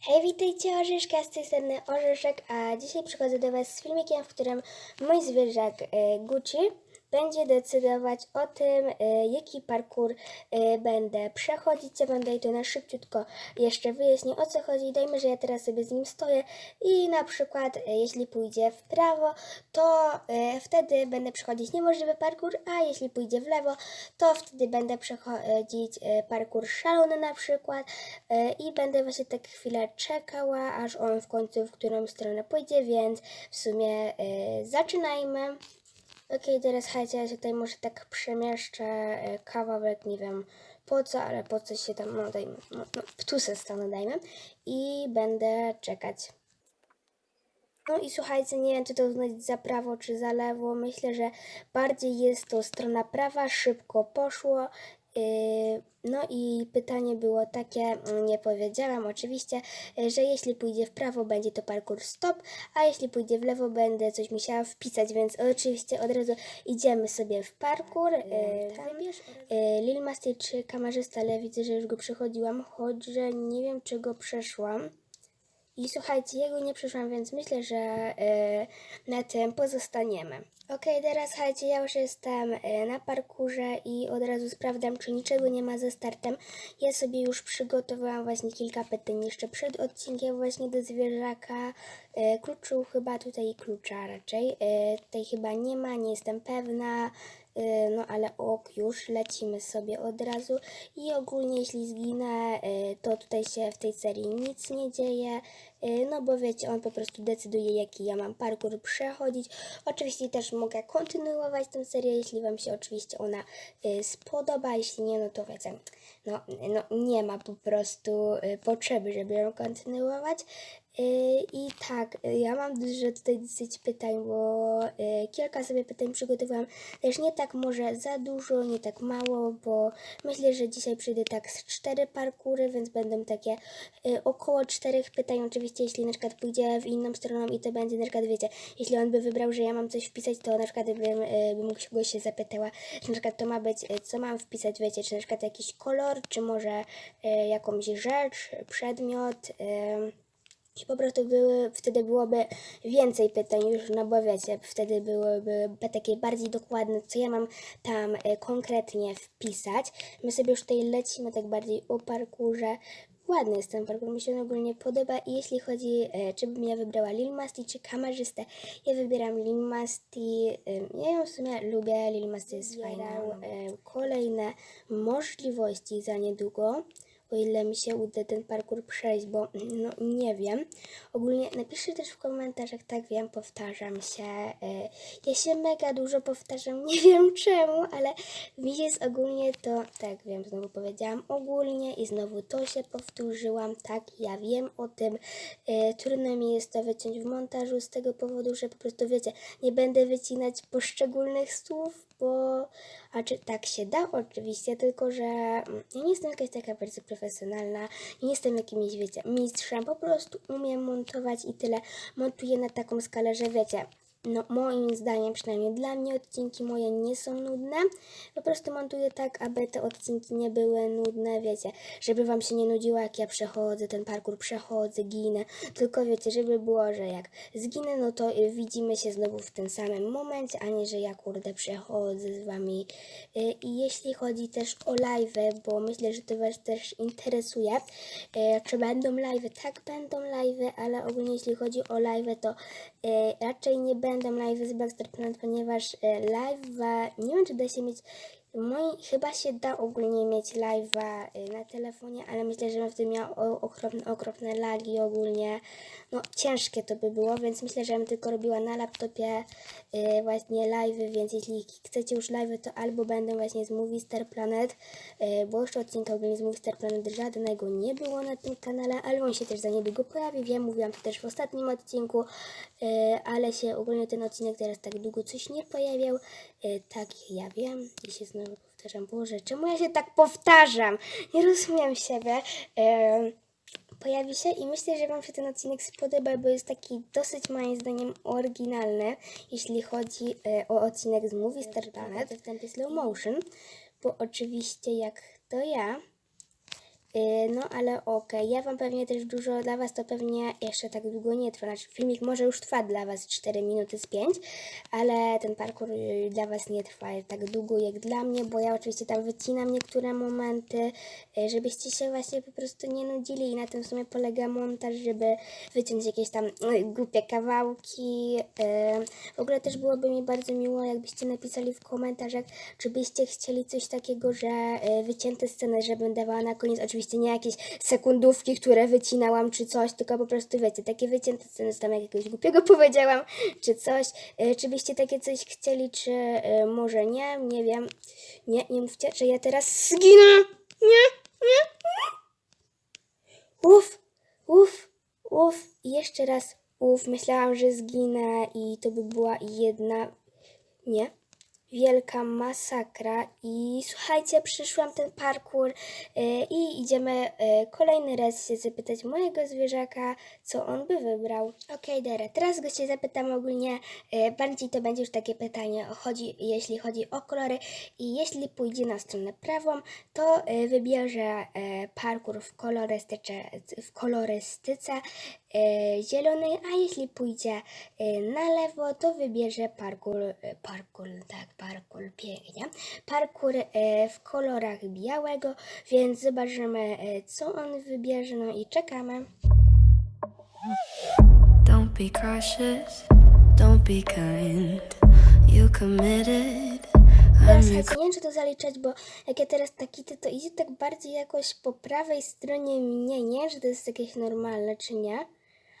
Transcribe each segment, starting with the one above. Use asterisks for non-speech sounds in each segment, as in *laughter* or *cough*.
Hej, witajcie Orzeszka, z tej strony Orzeszek, a dzisiaj przychodzę do Was z filmikiem, w którym mój zwierzak e, Gucci będzie decydować o tym, e, jaki parkour e, będę przechodzić. Ja Wam daję to na szybciutko jeszcze wyjaśnię o co chodzi. Dajmy, że ja teraz sobie z nim stoję i na przykład e, jeśli pójdzie w prawo, to wtedy będę przechodzić niemożliwy parkour, a jeśli pójdzie w lewo, to wtedy będę przechodzić parkour szalony na przykład i będę właśnie tak chwilę czekała, aż on w końcu w którą stronę pójdzie, więc w sumie zaczynajmy. Okej, teraz słuchajcie, ja się tutaj może tak przemieszczę e, kawałek, nie wiem po co, ale po co się tam, no dajmy, no, no tu se stanę dajmy i będę czekać. No i słuchajcie, nie wiem, czy to uznać za prawo, czy za lewo. Myślę, że bardziej jest to strona prawa, szybko poszło. Yy, No i pytanie było takie, mm, nie powiedziałam oczywiście, yy, że jeśli pójdzie w prawo, będzie to parkour stop, a jeśli pójdzie w lewo, będę coś musiała wpisać, więc oczywiście od razu idziemy sobie w parkour. Yy, tam. Yy, Lil Masti czy kamerzysta, ale widzę, że już go przechodziłam, choć że nie wiem, czy go przeszłam. I słuchajcie, jego nie przyszłam, więc myślę, że na tym pozostaniemy. Okej, teraz słuchajcie, ja już jestem e, na parkurze i od razu sprawdzam, czy niczego nie ma ze startem. Ja sobie już przygotowałam właśnie kilka pytań jeszcze przed odcinkiem właśnie do zwierzaka. E, kluczu chyba tutaj klucza raczej. E, tutaj chyba nie ma, nie jestem pewna. E, No ale ok, już lecimy sobie od razu i ogólnie jeśli zginę, e, to tutaj się w tej serii nic nie dzieje, e, no bo wiecie, on po prostu decyduje jaki ja mam parkour przechodzić. Oczywiście też mogę kontynuować tę serię, jeśli Wam się oczywiście ona spodoba, jeśli nie, no to wiecie, no, no nie ma po prostu potrzeby, żeby ją kontynuować. Yy, I tak, yy, ja mam dużo tutaj dosyć pytań, bo yy, kilka sobie pytań przygotowałam. Też nie tak może za dużo, nie tak mało, bo myślę, że dzisiaj przyjdę tak z cztery parkury, więc będą takie około czterech pytań. Oczywiście, jeśli na przykład pójdzie w inną stroną i to będzie na przykład, wiecie, jeśli on by wybrał, że ja mam coś wpisać, to na przykład bym, bym go się zapytała, czy na przykład to ma być, co mam wpisać, wiecie, czy na przykład jakiś kolor, czy może jakąś rzecz, przedmiot. I po prostu były, wtedy byłoby więcej pytań już, no bo wiecie, wtedy byłyby takie bardziej dokładne, co ja mam tam e, konkretnie wpisać. My sobie już tutaj lecimy tak bardziej o parkurze. Ładny jest ten parkour, mi się ogólnie podoba i jeśli chodzi, e, czy bym ja wybrała Lil Masti czy kamerzystę, ja wybieram Lil Masti, e, ja ją w sumie lubię, Lil Masti jest fajną. E, kolejne możliwości za niedługo o ile mi się uda ten parkour przejść, bo no nie wiem. Ogólnie napiszcie też w komentarzach, tak wiem, powtarzam się. e, Ja się mega dużo powtarzam, *laughs* nie wiem czemu, ale mi jest ogólnie to, tak wiem, znowu powiedziałam ogólnie i znowu to się powtórzyłam, tak, ja wiem o tym. E, Trudno mi jest to wyciąć w montażu z tego powodu, że po prostu wiecie, nie będę wycinać poszczególnych słów, bo a czy tak się da? Oczywiście, tylko że mm, ja nie jestem jakaś taka bardzo profesjonalna, nie jestem jakimś, wiecie, mistrzem, po prostu umiem montować i tyle. Montuję na taką skalę, że wiecie, no moim zdaniem, przynajmniej dla mnie odcinki moje nie są nudne. Po prostu montuję tak, aby te odcinki nie były nudne, wiecie, żeby wam się nie nudziło, jak ja przechodzę ten parkour, przechodzę, ginę. Tylko wiecie, żeby było, że jak zginę, no to y, widzimy się znowu w tym samym momencie, a nie, że ja kurde przechodzę z wami. Y, I jeśli chodzi też o live, bo myślę, że to was też interesuje, y, czy będą live? Tak, będą live, ale ogólnie jeśli chodzi o live, to raczej nie będą live z Blackstar Planet, ponieważ y, live, nie wiem czy da się mieć, moi, chyba się da ogólnie mieć live'a y, na telefonie, ale myślę, że bym wtedy miał okropne, okropne lagi ogólnie, no ciężkie to by było, więc myślę, że bym tylko robiła na laptopie y, właśnie live'y, więc jeśli chcecie już live'y, to albo będą właśnie z Movie Star Planet, y, bo jeszcze odcinka ogólnie z Movie Star Planet żadnego nie było na tym kanale, ale on się też za niedługo pojawi, wiem, mówiłam to też w ostatnim odcinku, y, ale się ogólnie ten odcinek teraz tak długo coś nie pojawiał, tak ja wiem i się znowu powtarzam, Boże, czemu ja się tak powtarzam? Nie rozumiem siebie. Y, pojawi się i myślę, że Wam się ten odcinek spodoba, bo jest taki dosyć moim zdaniem oryginalny, jeśli chodzi e, o odcinek z Movie Star Planet w tempie slow motion, bo oczywiście jak to ja, No ale okej, ja Wam pewnie też dużo, dla Was to pewnie jeszcze tak długo nie trwa. Znaczy filmik może już trwa dla Was 4 minuty z 5, ale ten parkour y, dla Was nie trwa tak długo jak dla mnie, bo ja oczywiście tam wycinam niektóre momenty, y, żebyście się właśnie po prostu nie nudzili i na tym w sumie polega montaż, żeby wyciąć jakieś tam y, głupie kawałki. y. W ogóle też byłoby mi bardzo miło, jakbyście napisali w komentarzach, czy byście chcieli coś takiego, że y, wycięte sceny, żebym dawała na koniec, oczywiście nie jakieś sekundówki, które wycinałam czy coś, tylko po prostu wiecie, takie wycięte sceny, tam jakiegoś głupiego *laughs* powiedziałam, czy coś, y, czy byście takie coś chcieli, czy y, może nie, nie wiem, nie, nie mówcie, że ja teraz zginę, nie, nie, Uff, uff, uff. I jeszcze raz uff. Myślałam, że zginę i to by była jedna, nie, wielka masakra. I słuchajcie, przyszłam ten parkour e, i idziemy e, kolejny raz się zapytać mojego zwierzaka, co on by wybrał. Okej, Dere, teraz go się zapytam ogólnie, e, bardziej to będzie już takie pytanie, chodzi, jeśli chodzi o kolory i jeśli pójdzie na stronę prawą, to e, wybierze e, parkour w kolorystyce, w kolorystyce zielonej, a jeśli pójdzie na lewo, to wybierze parkour, parkour, tak, parkour, pięknie, parkour w kolorach białego, więc zobaczymy, co on wybierze, no i czekamy. Don't be cautious, don't be kind. You committed. Teraz nie wiem, czy to zaliczać, bo jak ja teraz taki ty, to idzie tak bardziej jakoś po prawej stronie mnie, nie czy to jest jakieś normalne, czy nie.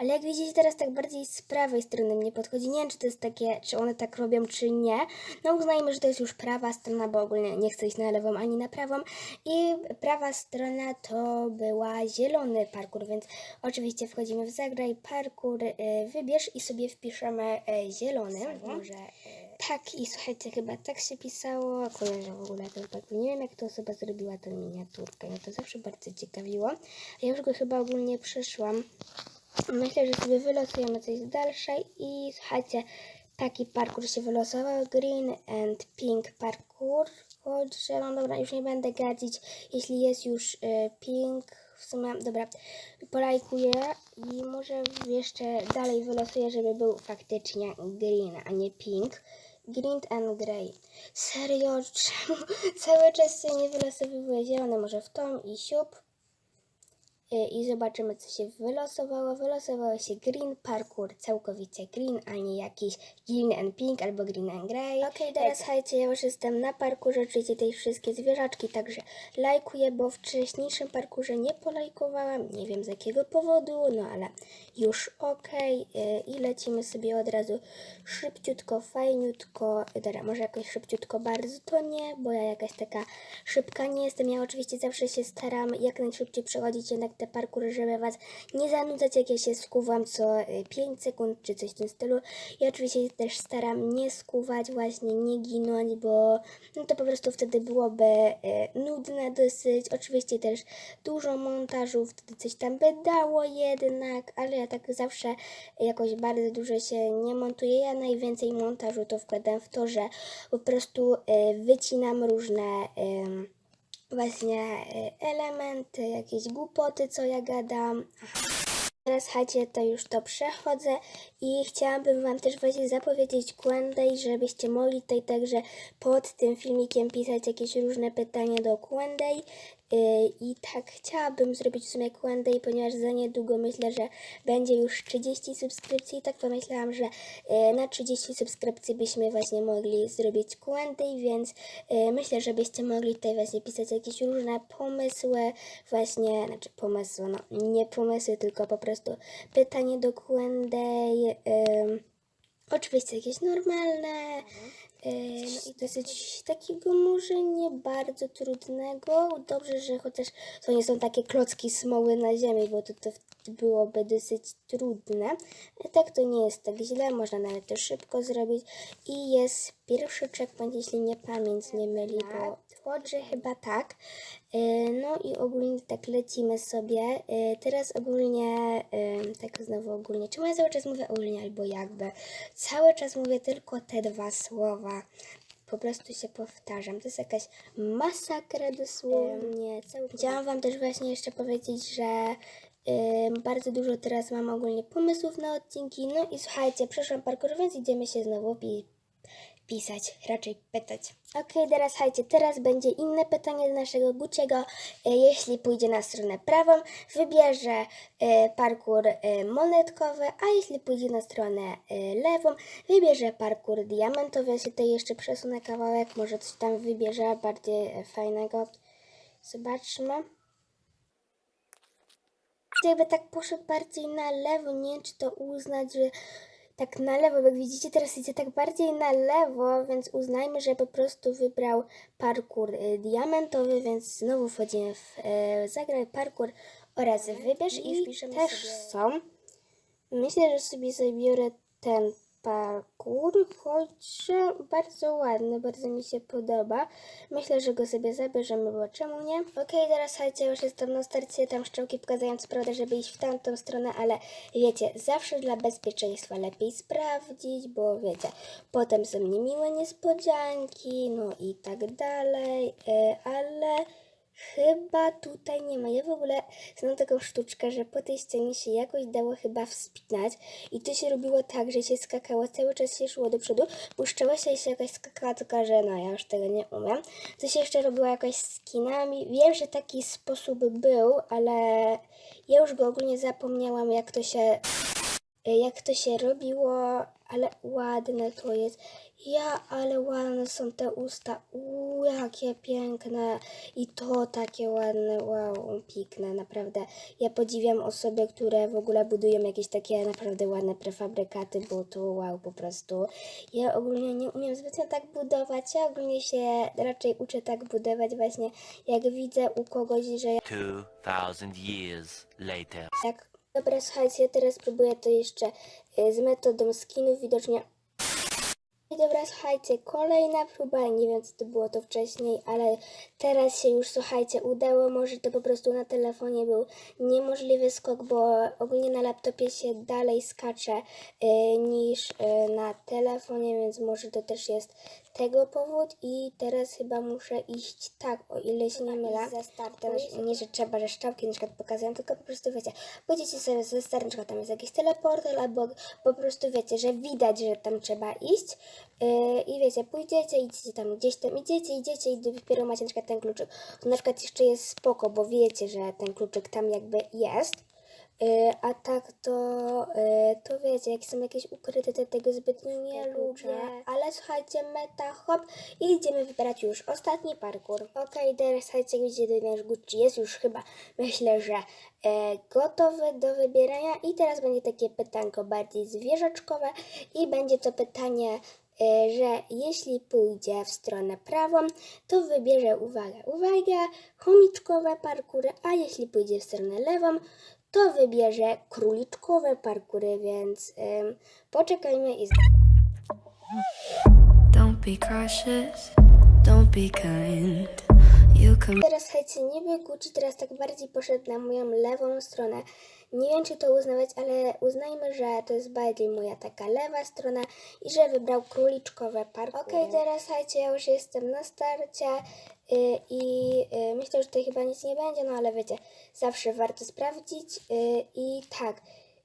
Ale jak widzicie, teraz tak bardziej z prawej strony mnie podchodzi. Nie wiem, czy to jest takie, czy one tak robią, czy nie. No uznajmy, że to jest już prawa strona, bo ogólnie nie chcę iść na lewą ani na prawą. I prawa strona to była zielony parkour, więc oczywiście wchodzimy w zagraj parkour, y, wybierz i sobie wpiszemy y, zielony. Może, y, tak, i słuchajcie, chyba tak się pisało. Kojarzę w ogóle ten parkour. Nie wiem, jak to osoba zrobiła tę miniaturkę. No to zawsze bardzo ciekawiło. Ja już go chyba ogólnie przeszłam. Myślę, że sobie wylosujemy coś z dalszej i słuchajcie, taki parkour się wylosował, green and pink parkour, chodźże, no dobra, już nie będę gadzić, jeśli jest już y, pink, w sumie, dobra, polajkuję i może jeszcze dalej wylosuję, żeby był faktycznie green, a nie pink. Green and grey. Serio, *laughs* czemu cały czas się nie wylosowywuje zielone? Może w tą i siup. Y, i zobaczymy, co się wylosowało. Wylosowało się Green Parkour, całkowicie green, a nie jakiś Green and Pink albo Green and Grey. Okej, teraz słuchajcie, ja już jestem na parkurze, czyli tej wszystkie zwierzaczki, także lajkuję, bo w wcześniejszym parkurze nie polajkowałam, nie wiem z jakiego powodu, no ale już okej y, i lecimy sobie od razu szybciutko, fajniutko, dobra, może jakoś szybciutko bardzo to nie, bo ja jakaś taka szybka nie jestem, ja oczywiście zawsze się staram jak najszybciej przechodzić jednak te parkury, żeby Was nie zanudzać, jak ja się skuwam co 5 sekund czy coś w tym stylu. I oczywiście też staram nie skuwać, właśnie nie ginąć, bo no to po prostu wtedy byłoby e, nudne dosyć. Oczywiście też dużo montażu, wtedy coś tam by dało jednak, ale ja tak zawsze jakoś bardzo dużo się nie montuję. Ja najwięcej montażu to wkładam w to, że po prostu e, wycinam różne... właśnie e, elementy, jakieś głupoty, co ja gadam. Teraz słuchajcie, to już to przechodzę i chciałabym Wam też właśnie zapowiedzieć Q&A, żebyście mogli tutaj także pod tym filmikiem pisać jakieś różne pytania do Q&A. Yy, I tak chciałabym zrobić w sumie Q&A, ponieważ za niedługo myślę, że będzie już 30 subskrypcji. I tak pomyślałam, że yy, na 30 subskrypcji byśmy właśnie mogli zrobić Q&A, więc yy, myślę, że byście mogli tutaj właśnie pisać jakieś różne pomysły, właśnie, znaczy pomysły, no nie pomysły, tylko po prostu pytanie do Q&A. Oczywiście jakieś normalne, no i dosyć takiego może nie bardzo trudnego. Dobrze, że chociaż to nie są takie klocki smoły na ziemi, bo to, to byłoby dosyć trudne. E, Tak to nie jest tak źle, można nawet to szybko zrobić. I jest pierwszy checkpoint, jeśli nie pamięć nie myli, bo chyba tak. E, No i ogólnie tak lecimy sobie. E, Teraz ogólnie, tak znowu ogólnie, czemu ja cały czas mówię ogólnie albo jakby? Cały czas mówię tylko te dwa słowa. po prostu się powtarzam. To jest jakaś masakra dosłownie. Chciałam Wam też właśnie jeszcze powiedzieć, że bardzo dużo teraz mam ogólnie pomysłów na odcinki. No i słuchajcie, przeszłam parkour, więc idziemy się znowu pi- pisać, raczej pytać. Okej, teraz słuchajcie, teraz będzie inne pytanie do naszego Guciego. E, Jeśli pójdzie na stronę prawą, wybierze e, parkour e, monetkowy, a jeśli pójdzie na stronę lewą, wybierze parkour diamentowy. Ja się tutaj jeszcze przesunę kawałek, może coś tam wybierze bardziej fajnego. Zobaczmy. Jakby tak poszedł bardziej na lewo, nie wiem czy to uznać, że tak na lewo, bo jak widzicie teraz idzie tak bardziej na lewo, więc uznajmy, że po prostu wybrał parkour y, diamentowy, więc znowu wchodzimy w y, zagraj parkour oraz wybierz i wpiszemy też są. Myślę, że sobie zabiorę ten parkour, choć bardzo ładny, bardzo mi się podoba. Myślę, że go sobie zabierzemy, bo czemu nie? Okej, teraz słuchajcie, już jestem na starcie, tam szczałki pokazują co prawda, żeby iść w tamtą stronę, ale wiecie, zawsze dla bezpieczeństwa lepiej sprawdzić, bo wiecie, potem są niemiłe niespodzianki, no i tak dalej, e, ale... Chyba tutaj nie ma. Ja w ogóle znam taką sztuczkę, że po tej ścianie się jakoś dało chyba wspinać i to się robiło tak, że się skakało, cały czas się szło do przodu, puszczało się i się jakaś skakała, tylko że no ja już tego nie umiem. To się jeszcze robiło jakoś z kinami. Wiem, że taki sposób był, ale ja już go ogólnie zapomniałam, jak to się jak to się robiło, ale ładne to jest. Ja, ale ładne są te usta. Uuu, jakie piękne. I to takie ładne. Wow, piękne, naprawdę. Ja podziwiam osoby, które w ogóle budują jakieś takie naprawdę ładne prefabrykaty, bo to wow, po prostu. Ja ogólnie nie umiem zbytnio tak budować. Ja ogólnie się raczej uczę tak budować właśnie, jak widzę u kogoś, że 2,000 years later. jak... Dobra, słuchajcie, ja teraz próbuję to jeszcze y, z metodą skinów, widocznie... Dobra, słuchajcie, kolejna próba, nie wiem co to było to wcześniej, ale teraz się już, słuchajcie, udało, może to po prostu na telefonie był niemożliwy skok, bo ogólnie na laptopie się dalej skacze y, niż y, na telefonie, więc może to też jest tego powód i teraz chyba muszę iść tak, o ile się nie mylę. Za startem, nie, że trzeba, że szczałki na przykład pokazują, tylko po prostu wiecie, pójdziecie sobie ze startem, na przykład tam jest jakiś teleporter, albo po prostu wiecie, że widać, że tam trzeba iść yy, i wiecie, pójdziecie, idziecie tam gdzieś tam, idziecie, idziecie i dopiero macie na przykład ten kluczyk. Na przykład jeszcze jest spoko, bo wiecie, że ten kluczyk tam jakby jest. Yy, a tak to, yy, to wiecie, jak są jakieś ukryte, to tego zbytnio nie lubię. Ale słuchajcie, meta hop i idziemy wybierać już ostatni parkour. Okej, teraz słuchajcie, gdzie do nasz Gucci jest już chyba, myślę, że e, gotowy do wybierania. I teraz będzie takie pytanko bardziej zwierzaczkowe i będzie to pytanie e, że jeśli pójdzie w stronę prawą, to wybierze, uwaga, uwaga, chomiczkowe parkury, a jeśli pójdzie w stronę lewą, to wybierze króliczkowe parkury, więc ym, poczekajmy i... Don't be cautious, don't be kind. Teraz słuchajcie, niby Gucci teraz tak bardziej poszedł na moją lewą stronę. Nie wiem, czy to uznawać, ale uznajmy, że to jest bardziej moja taka lewa strona i że wybrał króliczkowe parkury. Okej, teraz słuchajcie, ja już jestem na starcie y, i y, myślę, że tutaj chyba nic nie będzie, no ale wiecie, zawsze warto sprawdzić y, i tak.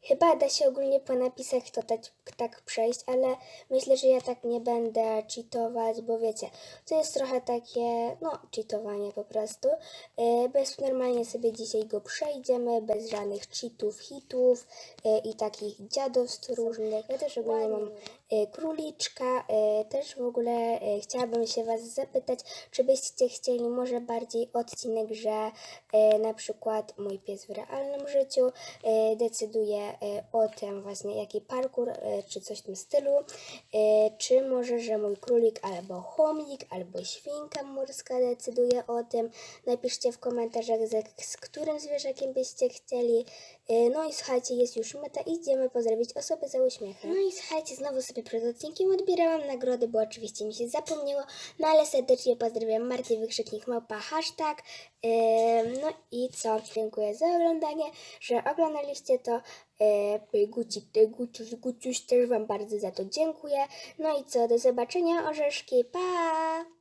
Chyba da się ogólnie po napisach to tak, tak przejść, ale myślę, że ja tak nie będę cheatować, bo wiecie, to jest trochę takie, no, cheatowanie po prostu. E, Bez normalnie sobie dzisiaj go przejdziemy, bez żadnych cheatów, hitów e, i takich dziadostw różnych. Ja też ogólnie mam e, króliczka, też w ogóle chciałabym się Was zapytać, czy byście chcieli może bardziej odcinek, że na przykład mój pies w realnym życiu decyduje o tym właśnie, jaki parkour, e, czy coś w tym stylu, e, czy może, że mój królik albo chomik, albo świnka morska decyduje o tym. Napiszcie w komentarzach, z, z którym zwierzakiem byście chcieli. E, No i słuchajcie, jest już meta, idziemy pozdrowić osoby za uśmiechem. No i słuchajcie, znowu sobie przed odcinkiem odbierałam nagrody, bo oczywiście mi się zapomniało, no ale serdecznie pozdrawiam Marty Wykrzyknik Małpa, hashtag. No i co? Dziękuję za oglądanie, że oglądaliście to. E, Gucik, Guciuś, Guciuś też Wam bardzo za to dziękuję. No i co, do zobaczenia orzeszki, pa!